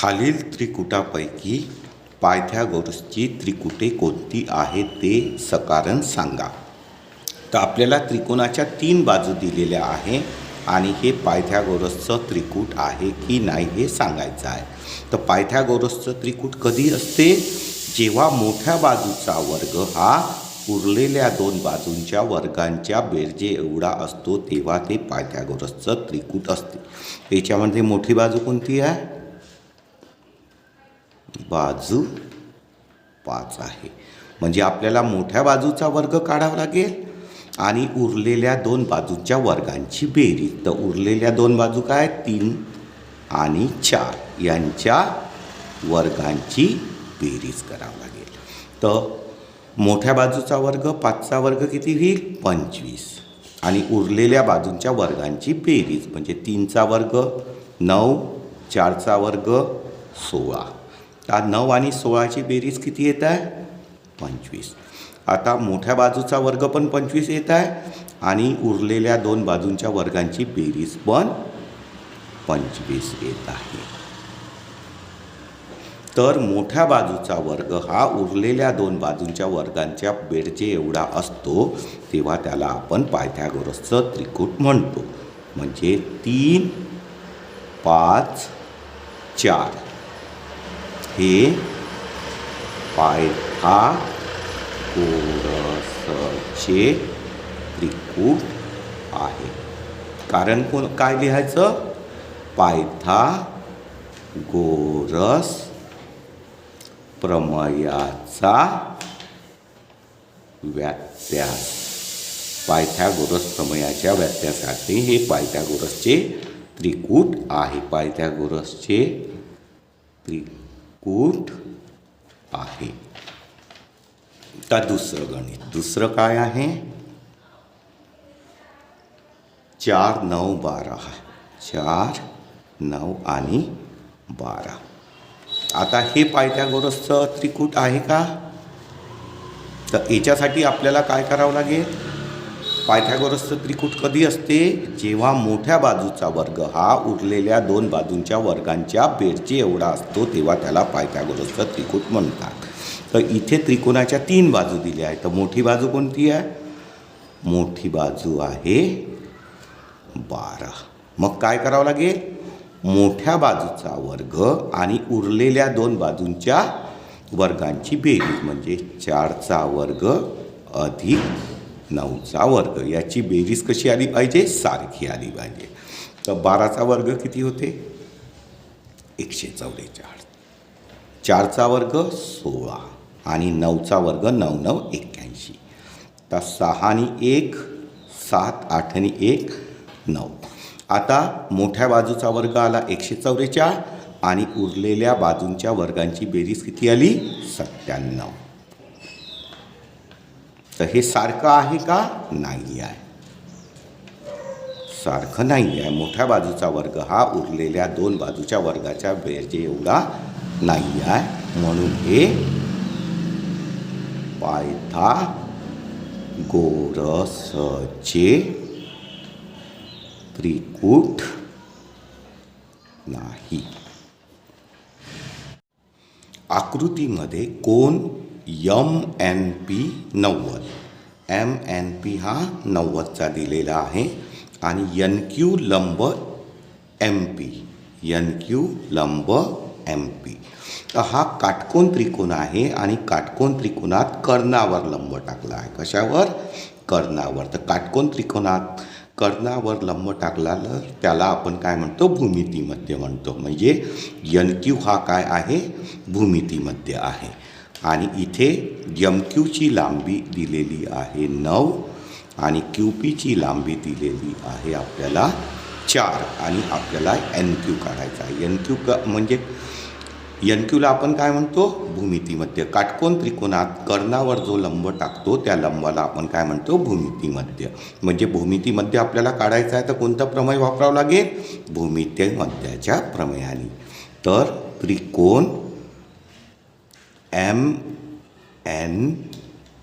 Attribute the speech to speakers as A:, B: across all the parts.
A: खालील त्रिकुटापैकी पायथ्यागोरसची त्रिकुटे कोणती आहेत ते सकारण सांगा. तर आपल्याला त्रिकोणाच्या तीन बाजू दिलेल्या आहे आणि हे पायथ्यागोरसचं त्रिकूट आहे की नाही हे सांगायचं आहे. तर पायथ्यागोरसचं त्रिकूट कधी असते? जेव्हा मोठ्या बाजूचा वर्ग हा उरलेल्या दोन बाजूंच्या वर्गांच्या बेरजे एवढा असतो तेव्हा ते पायथ्यागोरसचं त्रिकूट असते. याच्यामध्ये मोठी बाजू कोणती आहे? बाजू पाच आहे. म्हणजे आपल्याला मोठ्या बाजूचा वर्ग काढावा लागेल आणि उरलेल्या दोन बाजूच्या वर्गांची बेरीज. तर उरलेल्या दोन बाजू काय? तीन आणि चार. यांच्या वर्गांची बेरीज करावं लागेल. तर मोठ्या बाजूचा वर्ग पाचचा वर्ग किती होईल? पंचवीस. आणि उरलेल्या बाजूंच्या वर्गांची बेरीज. म्हणजे तीनचा वर्ग नऊ चारचा वर्ग सोळा. आता नऊ आणि सोळाची बेरीज किती येत आहे? पंचवीस. आता मोठ्या बाजूचा वर्ग पण पंचवीस येत आहे आणि उरलेल्या दोन बाजूंच्या वर्गांची बेरीज पण पंचवीस येत आहे. तर मोठ्या बाजूचा वर्ग हा उरलेल्या दोन बाजूंच्या वर्गांच्या बेडचे एवढा असतो तेव्हा त्याला आपण पायथ्यागोरसचं त्रिकूट म्हणतो. म्हणजे तीन पाच चार. हे पायथा गोरसचे त्रिकूट आहे. कारण कोण काय लिहायचं? पायथा गोरस प्रमयाचा व्यात्यास. पायथ्यागोरस प्रमयाच्या व्यात्यासाठी हे पायथ्यागोरसचे त्रिकूट आहे. पायथ्यागोरसचे त्रिकूट कूट आहे. का दुसरं गणित. दुसरं काय आहे? चार नऊ बारा. चार नऊ आणि बारा. आता हे पायथ्यागोरसचं त्रिकूट आहे का? तर याच्यासाठी आपल्याला काय करावं लागेल? पायथ्यागोरसचं त्रिकूट कधी असते? जेव्हा मोठ्या बाजूचा वर्ग हा उरलेल्या दोन बाजूंच्या वर्गांच्या बेरची एवढा असतो तेव्हा त्याला पायथ्यागोरसचं त्रिकूट म्हणतात. तर इथे त्रिकोणाच्या तीन बाजू दिल्या आहेत. तर मोठी बाजू कोणती आहे? मोठी बाजू आहे बारा. मग काय करावं लागेल? मोठ्या बाजूचा वर्ग आणि उरलेल्या दोन बाजूंच्या वर्गांची बेरीज म्हणजे चारचा वर्ग अधिक नऊचा वर्ग याची बेरीज कशी आली पाहिजे? सारखी आली पाहिजे. तर बाराचा वर्ग किती होते? एकशे चौवेचाळीस. चारचा वर्ग सोळा आणि नऊचा वर्ग नऊ नऊ एक्क्याऐंशी. तर सहा आणि एक सात आठनी एक नऊ. आता मोठ्या बाजूचा वर्ग आला एकशे चौवेचाळ आणि उरलेल्या बाजूंच्या वर्गांची बेरीज किती आली? सत्त्याण्णव. तर हे सारखं आहे का? नाही आहे. सारखं नाही आहे. मोठ्या बाजूचा वर्ग हा उरलेल्या दोन बाजूच्या वर्गाच्या बेरजे एवढा नाही आहे. म्हणून हे पायथा गोरसचे त्रिकूट नाही. आकृतीमध्ये कोण यम एन पी नव्वद. एम एन पी हा नव्वदचा दिलेला आहे. आणि एन क्यू लंब एम पी. एन क्यू लंब एम पी. तर हा काटकोन त्रिकोण आहे आणि काटकोन त्रिकोणात कर्णावर लंब टाकला आहे. कशावर? कर्णावर. तर काटकोन त्रिकोणात कर्णावर लंब टाकला त्याला आपण काय म्हणतो? भूमितीमध्ये म्हणतो. म्हणजे यन क्यू हा काय आहे? भूमितीमध्ये आहे. आणि इथे यम क्यूची लांबी दिलेली आहे नऊ आणि क्यू पीची लांबी दिलेली आहे आपल्याला चार आणि आपल्याला एन क्यू काढायचा आहे. एन क्यू क म्हणजे एन क्यूला आपण काय म्हणतो? भूमितीमध्ये. काटकोन त्रिकोणात कर्णावर जो लंब टाकतो त्या लंबाला आपण काय म्हणतो? भूमितीमध्ये. म्हणजे भूमितीमध्ये आपल्याला काढायचं आहे तर कोणता प्रमेय वापरावा लागेल? भूमिती मध्याच्या प्रमेयाने. तर त्रिकोण एम एन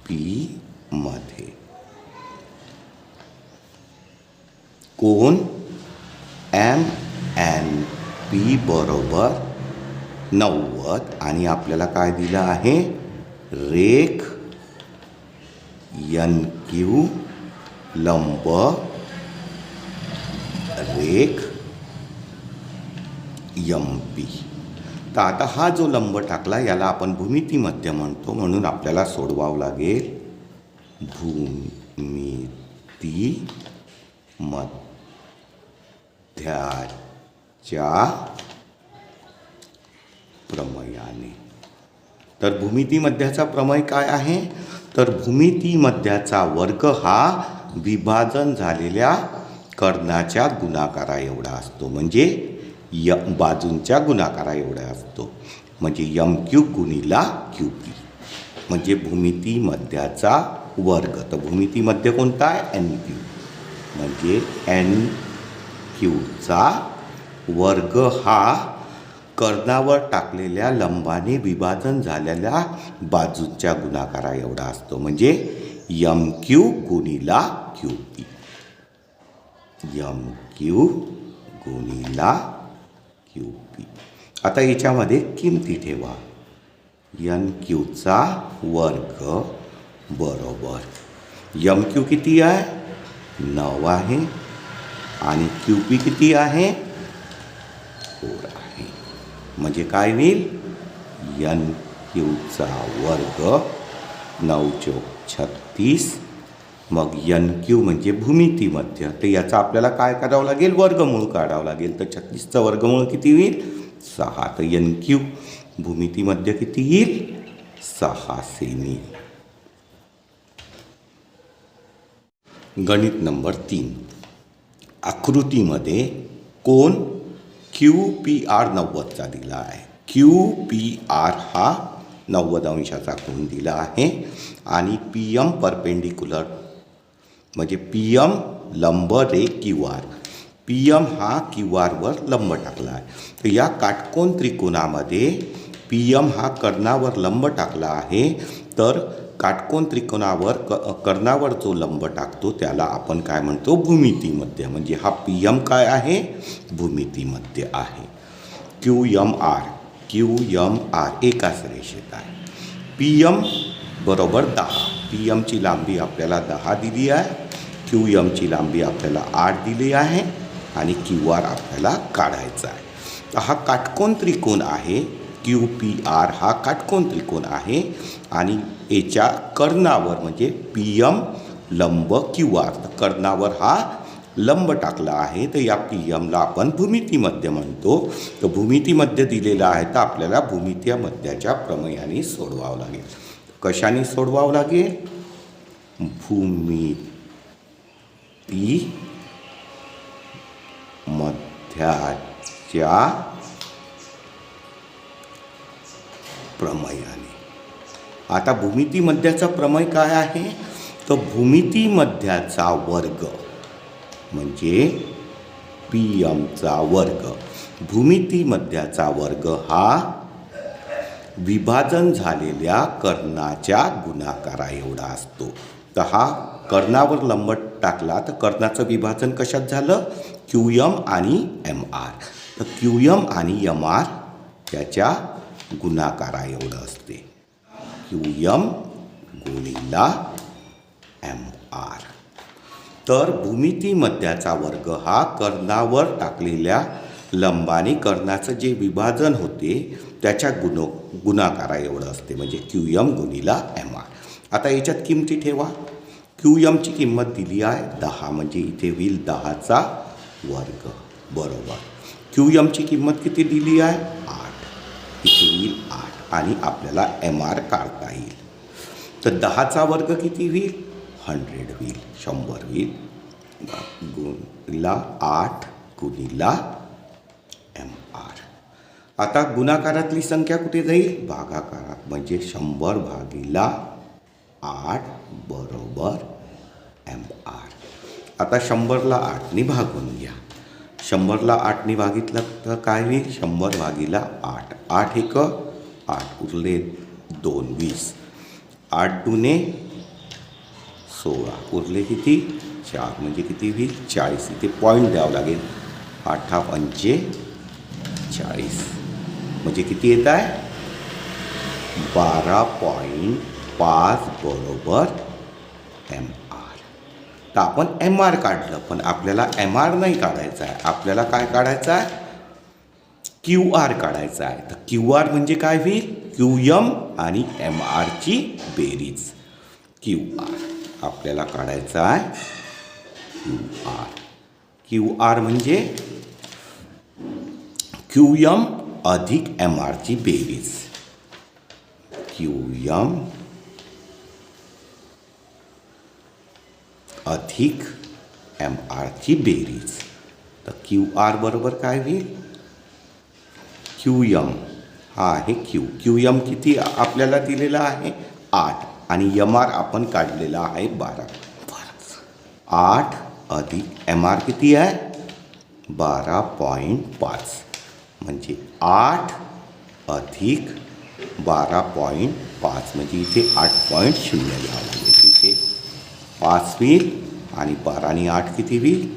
A: पी मध्ये। कोण? एम एन पी बरोबर नव्वद. आणि आपल्याला काय रेख एन क्यू, लंब, रेख, यम पी. तर आता हा जो लंब टाकला याला आपण भूमिती मध्य म्हणतो. म्हणून आपल्याला सोडवावं लागेल भूमिती मध्याच्या प्रमयाने. तर भूमिती मध्याचा प्रमेय काय आहे? तर भूमिती मध्याचा वर्ग हा विभाजन झालेल्या कर्णाच्या गुणाकारा एवढा असतो. म्हणजे य बाजूंच्या गुणाकारा एवढा असतो. म्हणजे यम क्यू गुणिला क्यू पी. म्हणजे भूमिती मध्याचा वर्ग. तर भूमिती मध्य कोणता आहे? N Q. म्हणजे एन क्यूचा वर्ग हा कर्णावर टाकलेल्या लंबाने विभाजन झालेल्या बाजूच्या गुणाकारा एवढा असतो. म्हणजे यम क्यू गुणिला क्यू पी. यम क्यू गुणिला आता याच्यामध्ये किमती ठेवा. यन क्यूचा वर्ग बरोबर. यम क्यू किती आहे? नऊ आहे. आणि क्यू पी किती आहे? फोर आहे. म्हणजे काय होईल? यन क्यूचा वर्ग नऊ चौक छत्तीस. मग यन क्यू म्हणजे भूमिती मध्य तर याचा आपल्याला काय करावं लागेल? वर्गमूळ काढावं लागेल. तर छत्तीसचं वर्गमूळ किती होईल? सहा तर यन क्यू. भूमितीमध्ये किती येईल? सहा सेमी. गणित नंबर तीन. आकृतीमध्ये कोण? क्यू पी आर नव्वदचा दिला आहे. क्यू पी आर हा नव्वद अंशाचा कोण दिला आहे. आणि पी एम परपेंडिक्युलर म्हणजे पी एम लंब रे क्यू आर पी एम हा क्यू आरवर लंब टाकला आहे. तर या काटकोन त्रिकोणामध्ये पी एम हा कर्णावर लंब टाकला आहे. तर काटकोन त्रिकोणावर क कर्णावर जो लंब टाकतो त्याला आपण काय म्हणतो? भूमितीमध्ये. म्हणजे हा पी एम काय आहे? भूमितीमध्ये आहे. Q M R. Q M R. एकाच रेषेत आहे. पी एम बरोबर दहा. पी एमची लांबी आपल्याला दहा दिली आहे. क्यू एमची लांबी आपल्याला आठ दिली आहे. आणि क्यू आर आपल्याला काढायचा आहे. हा काटकोन त्रिकोण आहे क्यू पी आर हा काटकोन त्रिकोण आहे आणि याच्या कर्णावर म्हणजे पी एम लंब क्यू आर. कर्णावर हा लंब टाकला आहे तर या पी एमला आपण भूमितीमध्ये म्हणतो. तर भूमितीमध्ये दिलेलं आहे तर आपल्याला भूमितीय मध्याच्या प्रमेयाने सोडवावं लागेल. कशाने सोडवावं लागेल? भूमिती मध्याच्या प्रमयाने. आता भूमिती मध्याचा प्रमय काय आहे? तर भूमिती मध्याचा वर्ग म्हणजे पी एमचा वर्ग. भूमिती मध्याचा वर्ग हा विभाजन झालेल्या कर्णाच्या गुणाकारा एवढा असतो. तर हा कर्णावर लंबट टाकला तर कर्णाचं विभाजन कशात झालं? क्यू यम आणि एम आर तर क्यू यम आणि यम आर त्याच्या गुणाकारा एवढं असते. क्यू यम गुणिला एम आर तर भूमिती मध्याचा वर्ग हा कर्णावर टाकलेल्या लंबाने कर्णाचं जे विभाजन होते त्याच्या गुणो गुणाकारा एवढं असते म्हणजे क्यू यम गुणिला एम आर आता याच्यात किमती ठेवा. क्यू यमची किंमत दिली आहे. दहा म्हणजे इथे होईल दहाचा वर्ग. बरोबर. क्यू यमची किंमत किती दिली आहे? आठ. इथे येईल आठ आणि आपल्याला एम आर काढता येईल. तर दहाचा वर्ग किती होईल? हंड्रेड होईल. शंभर होईल. गुणिला आठ गुणिला एम आर आता गुणाकारातली संख्या कुठे जाईल? भागाकारात. म्हणजे शंभर भागीला आठ बरोबर? एम आर आता शंभरला आठने भागून घ्या. शंभरला आठने भागितलं तर काय होईल? शंभर भागीला आठ. आठ एक आठ उरले दोन वीस. आठ दुने सोळा. उरले किती? चार. म्हणजे किती वीस चाळीस. इथे पॉईंट द्यावं लागेल. आठ हा पंचे चाळीस. म्हणजे किती येत आहे? बारा पॉईंट पाच बरोबर एम आर तर आपण एम आर काढलं पण आपल्याला एम आर नाही काढायचं आहे. आपल्याला काय काढायचं आहे? क्यू आर काढायचा आहे. तर क्यू आर म्हणजे काय होईल? क्यू यम आणि एम आरची बेरीज. क्यू आर आपल्याला काढायचं आहे क्यू आर क्यू आर म्हणजे क्यू यम अधिक एम आरची बेरीज. क्यू यम अधिक एम आरची बेरीज. तर क्यू आर बरोबर काय होईल? क्यू यम हा आहे क्यू क्यू यम किती आपल्याला दिलेला आहे? आठ. आणि यम आर आपण काढलेला आहे बारा. आठ अधिक एम आर किती आहे? बारा पॉईंट पाच. म्हणजे आठ अधिक बारा पॉईंट पाच. म्हणजे इथे आठ पॉईंट शून्य घ्यावं लागेल इथे पाच होईल आणि बाराने आठ किती होईल?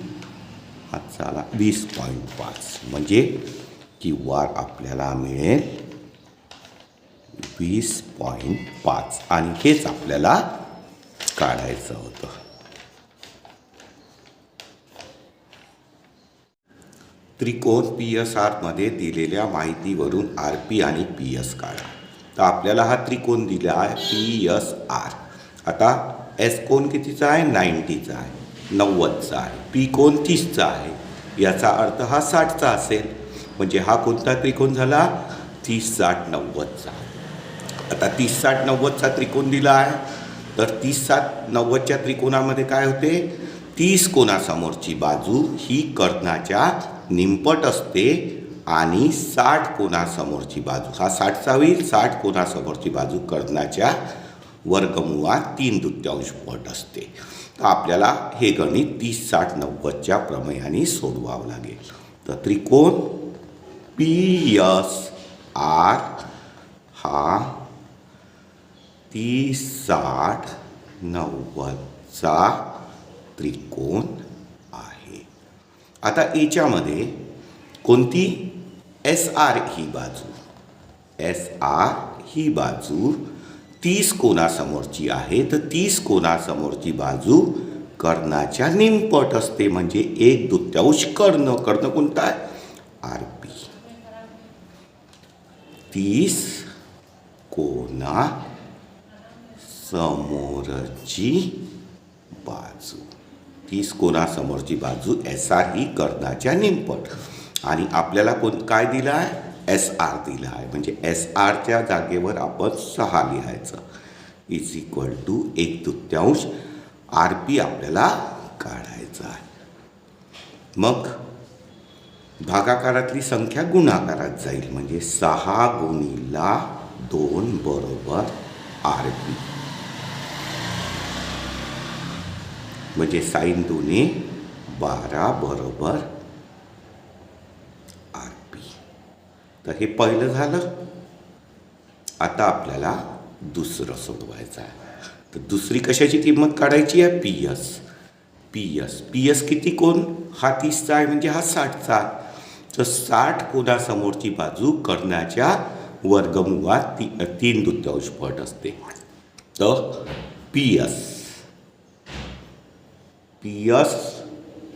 A: हा वीस पॉईंट पाच. म्हणजे क्यू आर आपल्याला मिळेल वीस पॉईंट पाच. आणि हेच आपल्याला काढायचं होतं. त्रिकोण पी एस आरमध्ये दिलेल्या माहितीवरून आर पी आणि पी एस काढा. तर आपल्याला हा त्रिकोण दिला आहे पी एस आर. आता एस कोण कितीचा आहे? नाईन्टीचा आहे. नव्वदचा आहे. पी कोण तीसचा आहे? याचा अर्थ हा साठचा असेल. म्हणजे हा कोणता त्रिकोण झाला? तीस साठ नव्वदचा. आता तीस साठ नव्वदचा त्रिकोण दिला आहे. तर तीस साठ नव्वदच्या त्रिकोणामध्ये काय होते? तीस कोणासमोरची बाजू ही कर्णाच्या निंपट असते आणि साठ कोणासमोरची बाजू. हा साठचा होईल. साठ कोणासमोरची बाजू कर्णाच्या वर्गमुळात तीन तृतीयांश पट असते. तर आपल्याला हे गणित तीस साठ नव्वदच्या प्रमेयाने सोडवावं लागेल. तर त्रिकोण पी यस आर हा तीस साठ नव्वदचा त्रिकोण आहे. आता याच्यामध्ये कोणती? एस आर ही बाजू. एस आर ही बाजू तीस कोणासमोरची आहे तर तीस कोणासमोरची बाजू कर्णाच्या निमपट असते. म्हणजे एक दुत्यांश कर्ण कर्ण कोणता आहे? R P. तीस कोणा समोरची बाजू. तीस कोणासमोरची बाजू एस आर ही कर्णाच्या निमपट आणि आपल्याला कोण काय दिलं आहे एस आर दिला आहे म्हणजे एस आरच्या जागेवर आपण सहा लिहायचं. इज इक्वल टू एक तृत्यांश आर पी आपल्याला काढायचं आहे. मग भागाकारातली संख्या गुणाकारात जाईल. म्हणजे सहा गुणीला दोन बरोबर आर पी म्हणजे साईन दोन्ही बारा बरोबर आर पी तर हे पहिलं झालं. आता आपल्याला दुसरं सोडवायचं आहे. तर दुसरी कशाची किंमत काढायची आहे? P S P S P S किती कोण? हा तीसचा आहे म्हणजे हा साठचा आहे. तर साठ कोणासमोरची बाजू कर्णाच्या वर्गमुळात ती तीन तृतीयांश पट असते. तर पी एस पी एस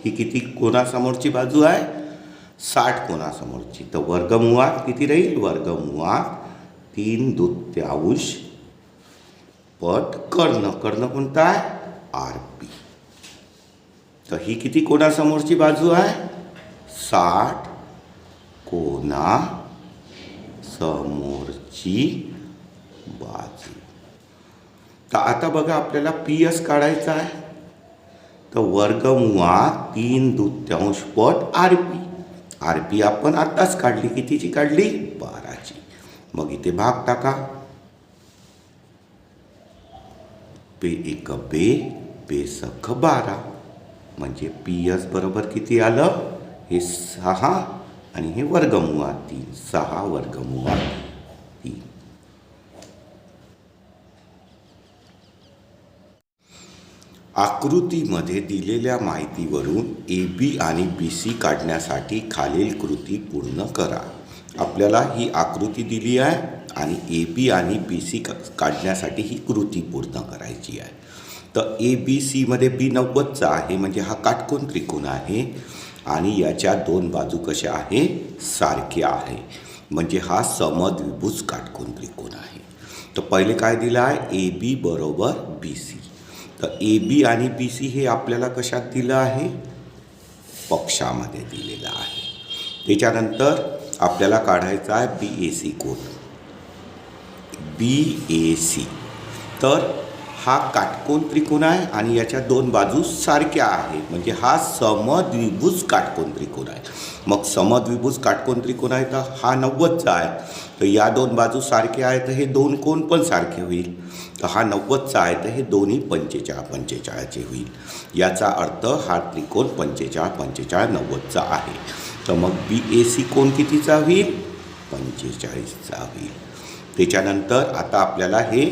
A: ही किती कोणासमोरची बाजू आहे? साठ कोणासमोरची. तर वर्गमुळात किती राहील? वर्गमुळात तीन दुत्यांश पट कर्ण. कर्ण कोणता आहे? आर पी तर ही किती कोणासमोरची बाजू आहे? साठ कोणा समोरची बाजू. तर आता बघा आपल्याला पी एस काढायचा आहे. तर वर्गमुळात तीन दुत्यांश पट आर पी आर पी आपण आत्ताच काढली कितीची काढली? बाराची. मग इथे भाग टाका. पे एक बे पे सख बारा. म्हणजे पी एस बरोबर किती आलं? हे सहा. आणि हे वर्गमुळात तीन. सहा वर्गमुळात तीन. आकृतीमध्ये दिलेल्या माहितीवरून ए बी आणि बी सी काढण्यासाठी खालील कृती पूर्ण करा. आपल्याला ही आकृती दिली आहे आणि ए बी आणि बी सी काढण्यासाठी ही कृती पूर्ण करायची आहे. तर ए बी सीमध्ये बी नव्वदचा आहे म्हणजे हा काटकोन त्रिकोण आहे आणि याच्या दोन बाजू कशा आहे? सारख्या आहे. म्हणजे हा समद्विभुज काटकोन त्रिकोण आहे. तर पहिले काय दिलं आहे? ए बी बरोबर बी सी तर ए बी आणि बी सी हे आपल्याला कशात दिलं आहे? पक्षामध्ये दिलेलं आहे. त्याच्यानंतर आपल्याला काढायचा आहे बी ए सी कोण बी ए सी तर हा काटकोन त्रिकोण आहे आणि याच्या दोन बाजू सारख्या आहे. म्हणजे हा समद्विभुज काटकोन त्रिकोण आहे. मग समद्विभुज काटकोन त्रिकोण आहे तर हा नव्वदचा आहे. तर या दोन बाजू सारख्या आहेत तर हे दोन कोण पण सारखे होईल. तर हा नव्वदचा आहे तर हे दोन्ही पंचेचाळ पंचेचाळचे होईल. याचा अर्थ हा त्रिकोण पंचेचाळ पंचेचाळ नव्वदचा आहे. तर मग बी ए सी कोण कितीचा होईल? पंचेचाळीसचा होईल. त्याच्यानंतर आता आपल्याला हे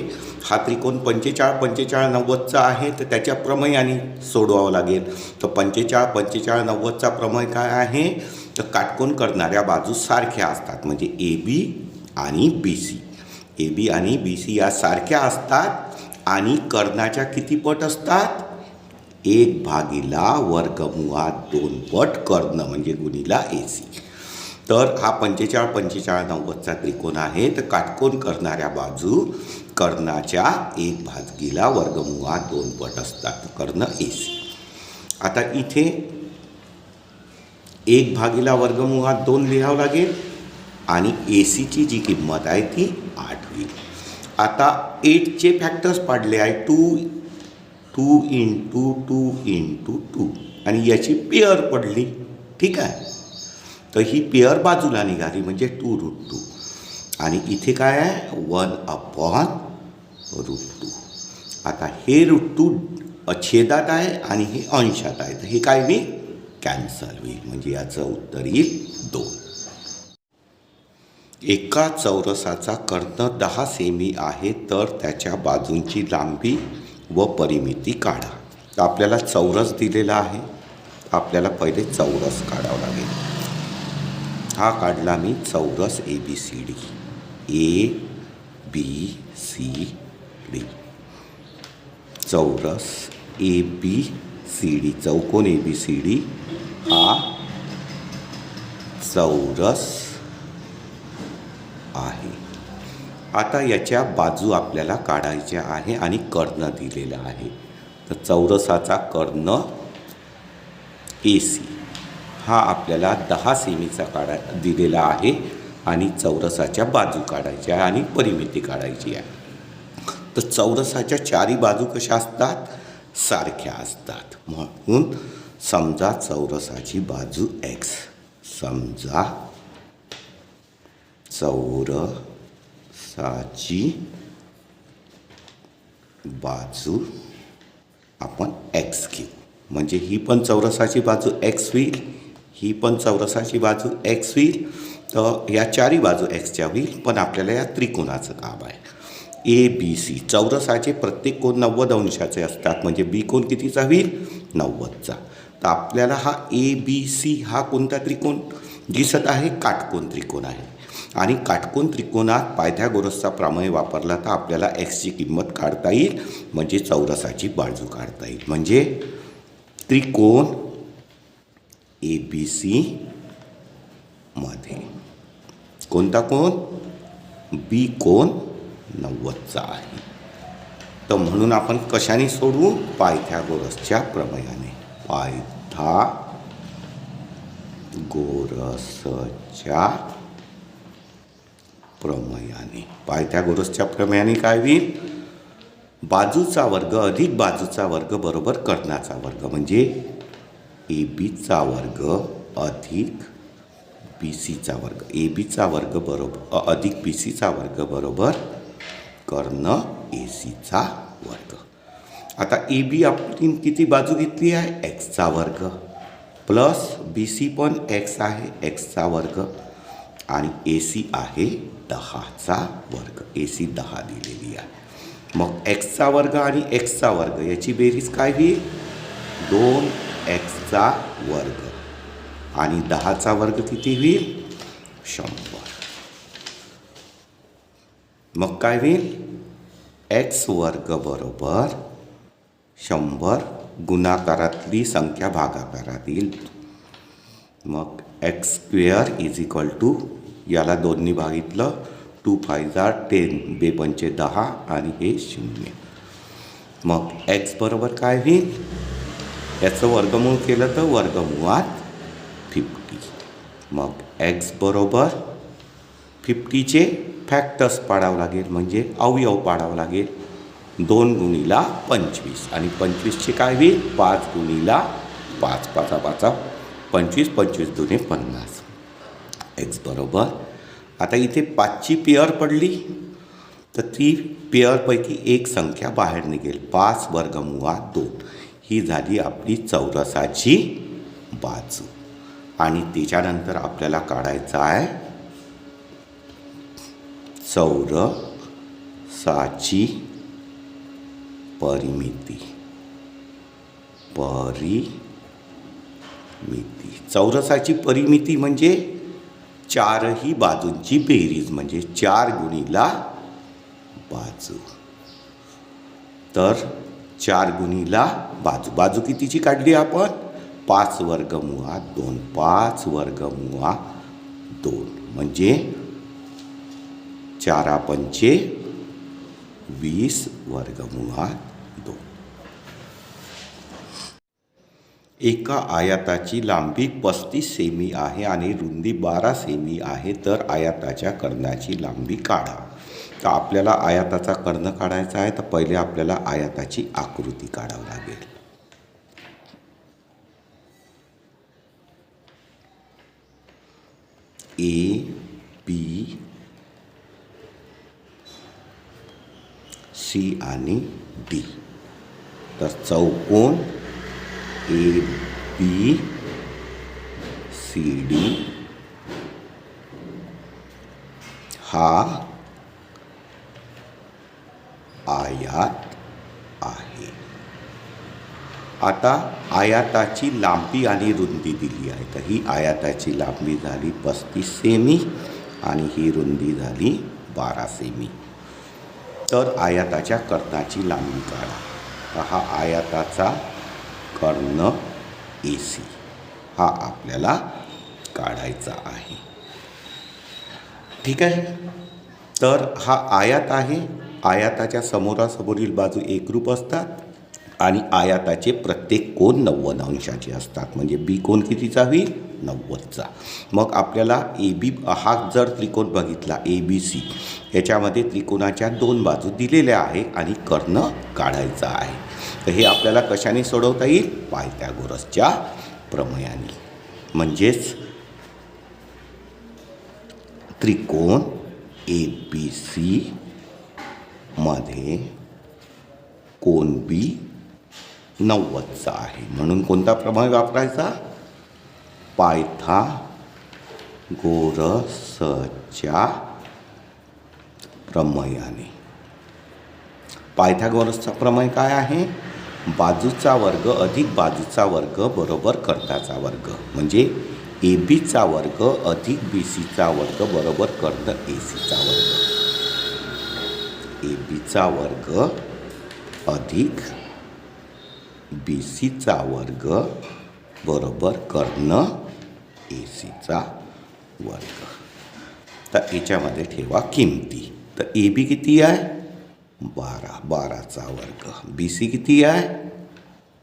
A: हा त्रिकोण पंचेचाळ पंचेचाळ नव्वदचा आहे तर त्याच्या प्रमेयाने सोडवावं लागेल. तर पंचेचाळ पंचेचाळ नव्वदचा प्रमेय काय आहे? तर काटकोन करणाऱ्या बाजू सारख्या असतात म्हणजे ए बी आणि बी सी ए बी आणि बी सी या सारख्या असतात आणि कर्णाच्या किती पट असतात? एक भागीला वर्गमुळात दोन पट कर्ण म्हणजे गुणीला ए सी तर हा पंचेचाळ पंचेचाळ नव्वदचा त्रिकोण आहे. तर काटकोन करणाऱ्या बाजू कर्णाच्या एक भाजगीला वर्गमुळात दोन पट असतात. कर्ण ए सी आता इथे एक भागीला वर्गमुळात दोन लिहावं लागेल आणि ए सीची जी किंमत आहे ती आठ होईल. आता एटचे फॅक्टर्स पाडले आहे two two into two into two आणि याची पेअर पडली. ठीक आहे? तर ही पेअर बाजूला निघाली म्हणजे टू रूट टू आणि इथे काय आहे? वन अपॉन ऋतू आता हे ऋतू अछेदात आहे आणि हे अंशात आहे. तर हे काय होईल? कॅन्सल होईल. म्हणजे याचं उत्तर येईल दोन. एका चौरसाचा कर्ण दहा सेमी आहे तर त्याच्या बाजूंची लांबी व परिमिती काढा. तर आपल्याला चौरस दिलेला आहे. आपल्याला पहिले चौरस काढावं लागेल. हा काढला मी चौरस A B C D A B C D चौरस ए बी सी डी. चौकोन ए बी सी डी. हा. चौरस आहे. आता याच्या बाजू आपल्याला काढायच्या आहे आणि कर्ण दिलेला आहे. तर चौरसाचा कर्ण ए सी. हा आपल्याला दहा सेमीचा काढा दिलेला आहे आणि चौरसाच्या बाजू काढायच्या आहे आणि परिमिती काढायची आहे. तर चौरसाच्या चारी बाजू कशा असतात? सारख्या असतात. म्हणून समजा चौरसाची बाजू एक्स समजा चौरसाची बाजू आपण एक्स घेऊ. म्हणजे ही पण चौरसाची बाजू एक्स होईल ही पण चौरसाची बाजू एक्स होईल तर या चारी बाजू एक्सच्या होईल पण आपल्याला या त्रिकोणाचं काम आहे. ए बी सी चौरसाचे प्रत्येक कोण नव्वद अंशाचे असतात. म्हणजे बी कोण कितीचा होईल? नव्वदचा. तर आपल्याला हा ए बी सी हा कोणता त्रिकोण दिसत आहे? काटकोन त्रिकोण आहे. आणि काटकोन त्रिकोणात पायथ्यागोरसचा प्रमेय वापरला तर आपल्याला एक्सची किंमत काढता येईल. म्हणजे चौरसाची बाजू काढता येईल. म्हणजे त्रिकोण ए बी सी मध्ये. कोणता कोण? बी कोण नव्वदचा आहे. तर म्हणून आपण कशाने सोडवू? पायथ्यागोरसच्या प्रमेयाने. पायथा गोरसच्या प्रमेयाने. पायथ्यागोरसच्या प्रमेयाने काय होईल? बाजूचा वर्ग अधिक बाजूचा वर्ग बरोबर कर्णाचा वर्ग. म्हणजे ए बीचा वर्ग अधिक बी सीचा वर्ग. ए बीचा वर्ग बरोबर अधिक बी सीचा वर्ग बरोबर कर्ण ए सीचा वर्ग. आता ए बी आपण किती बाजू घेतली आहे? एक्सचा वर्ग. प्लस बी सी पण एक्स आहे एक्सचा वर्ग. आणि ए सी आहे दहाचा वर्ग. ए सी दहा दिलेली आहे. मग एक्सचा वर्ग आणि एक्सचा वर्ग याची बेरीज काय होईल? दोन एक्सचा वर्ग. आणि दहाचा वर्ग किती होईल? शंभर. मग काय होईल एक्स वर्ग बरोबर शंभर गुणाकारातली संख्या भागाकारात येईल मग X square is equal to याला दोन्ही भागितलं टू फायजा टेन बेपंचे दहा आणि हे शून्य. मग एक्स बरोबर काय होईल? याचं वर्गमूळ केलं तर वर्गमुळात फिफ्टी मग एक्स बरोबर फिफ्टीचे फॅक्टर्स पाडावं लागेल म्हणजे अवयव पाडावं लागेल. दोन गुणीला पंचवीस. आणि पंचवीसचे काय होईल? पाच गुणीला पाच पाचा पाचा. पंचवीस पंचवीस दोन्ही पन्नास. एक्स बरोबर. आता इथे पाचची पेअर पडली. तर ती पेअरपैकी एक संख्या बाहेर निघेल. पाच वर्गमुळा दोन. ही झाली आपली चौरसाची बाजू. आणि त्याच्यानंतर आपल्याला काढायचं आहे चौरसाची परिमिती. परिमिती. चौरसाची परिमिती म्हणजे चारही बाजूंची बेरीज म्हणजे चार गुणीला बाजू. तर चार गुणीला बाजू. बाजू कितीची काढली आपण? पाच वर्गमुळा दोन. पाच वर्गमुळा दोन. म्हणजे चारा पंचे वीस वर्गमुळात दोन. एका आयाताची लांबी पस्तीस सेमी आहे आणि रुंदी बारा सेमी आहे तर आयाताच्या कर्णाची लांबी काढा. तर आपल्याला आयाताचा कर्ण काढायचा आहे तर पहिले आपल्याला आयाताची आकृती काढावी लागेल. ए बी सी आणि डी. तर चौकोन ए बी सी डी. हा आयात आहे. आता आयाताची लांबी आणि रुंदी दिली आहे. तर ही आयाताची लांबी झाली पस्तीस सेमी आणि ही रुंदी झाली बारा सेमी. तर आयाताच्या कर्णाची लांबी काढा. तर हा आयाताचा कर्ण ए सी. हा आपल्याला काढायचा आहे. ठीक आहे? तर हा आयात आहे. आयाताच्या समोरासमोरील बाजू एकरूप असतात आणि आयाताचे प्रत्येक कोण नव्वद अंशाचे असतात. म्हणजे बी कोण कितीचा होईल? नव्वदचा. मग आपल्याला ए बी हा जर त्रिकोण बघितला ए बी सी याच्यामध्ये त्रिकोणाच्या दोन बाजू दिलेल्या आहे आणि कर्ण काढायचा आहे. तर हे आपल्याला कशाने सोडवता येईल? पायथ्यागोरसच्या प्रमेयाने. म्हणजेच त्रिकोण ए बी सी मध्ये कोण बी नव्वदचा आहे. म्हणून कोणता प्रमेय वापरायचा? पायथा गोरसच्या प्रमेयाने. पायथागोरसचा प्रमेय काय आहे? बाजूचा वर्ग अधिक बाजूचा वर्ग बरोबर कर्णाचा वर्ग. म्हणजे ए बीचा वर्ग अधिक बी सीचा वर्ग बरोबर कर्ण ए सीचा वर्ग. ए बीचा वर्ग अधिक बी सीचा वर्ग बरोबर कर्ण ए सीचा वर्ग. तर याच्यामध्ये ठेवा किमती. तर ए बी किती आहे? बारा. बाराचा वर्ग. बी सी किती आहे?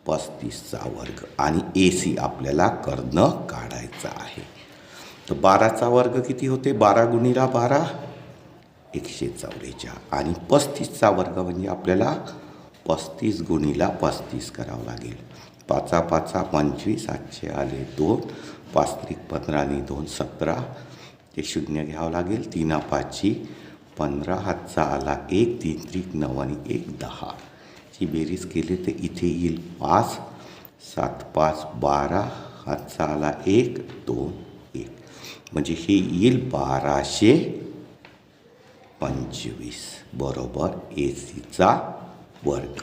A: पस्तीसचा वर्ग. आणि ए सी आपल्याला कर्ण काढायचा आहे. तर बाराचा वर्ग किती होते? बारा गुणीला बारा. एकशे चौरेचा आणि पस्तीसचा वर्ग म्हणजे आपल्याला पस्तीस गुणीला पस्तीस करावं लागेल. पाचा पाचा पंचवीस सातशे आले दोन. पाच त्रिक पंधरा आणि दोन सतरा. ते शून्य घ्यावं लागेल. तीन पाचची पंधरा हातचा आला एक तीन त्रिक नऊ आणि एक दहा. ची बेरीज केली तर इथे येईल पाच सात पाच बारा हातचा आला एक दोन एक. म्हणजे हे येईल बाराशे पंचवीस. बरोबर? ए सीचा वर्ग.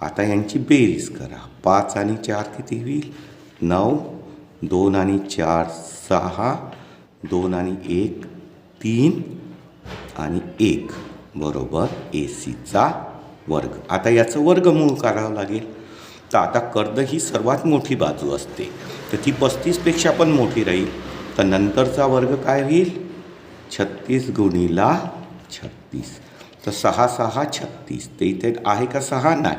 A: आता यांची बेरीज करा. पाच आणि चार किती होईल? नऊ. दोन आणि चार सहा. दोन आणि एक तीन. आणि एक. बरोबर ए सीचा वर्ग. आता याचं वर्गमूळ करावं लागेल. तर आता कर्द ही सर्वात मोठी बाजू असते. तर ती पस्तीसपेक्षा पण मोठी राहील. तर नंतरचा वर्ग काय होईल छत्तीस गुणीला छत्तीस. तर सहा सहा छत्तीस. ते इथे आहे का सहा? नाही.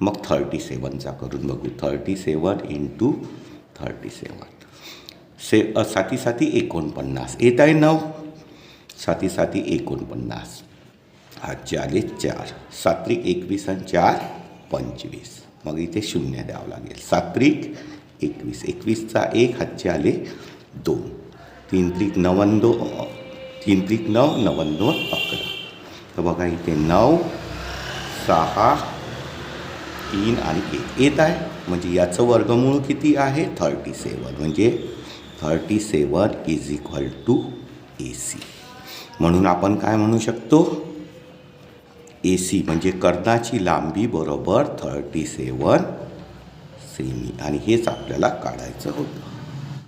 A: मग थर्टी सेवनचा करून बघू. Thirty seven into thirty seven. से अ, साती साती एकोणपन्नास. येत आहे नऊ. साती साती एकोणपन्नास. हातचे आले चार. सात्रिक एकवीस आणि चार पंचवीस. मग इथे शून्य द्यावं लागेल. सात्रिक एकवीस. एकवीसचा एक हातचे आले दोन. तीन त्रिक नवन दो तीन त्रिक नऊ नवन दोन अकरा. तर बघा इथे नऊ सहा तीन आणि एक. येत आहे? म्हणजे याचं वर्गमूळ किती आहे? थर्टी सेवन म्हणजे thirty seven is equal to A C म्हणून आपण काय म्हणू शकतो? ए सी म्हणजे कर्णाची लांबी बरोबर थर्टी सेवन सेमी आणि हेच आपल्याला काढायचं होतं.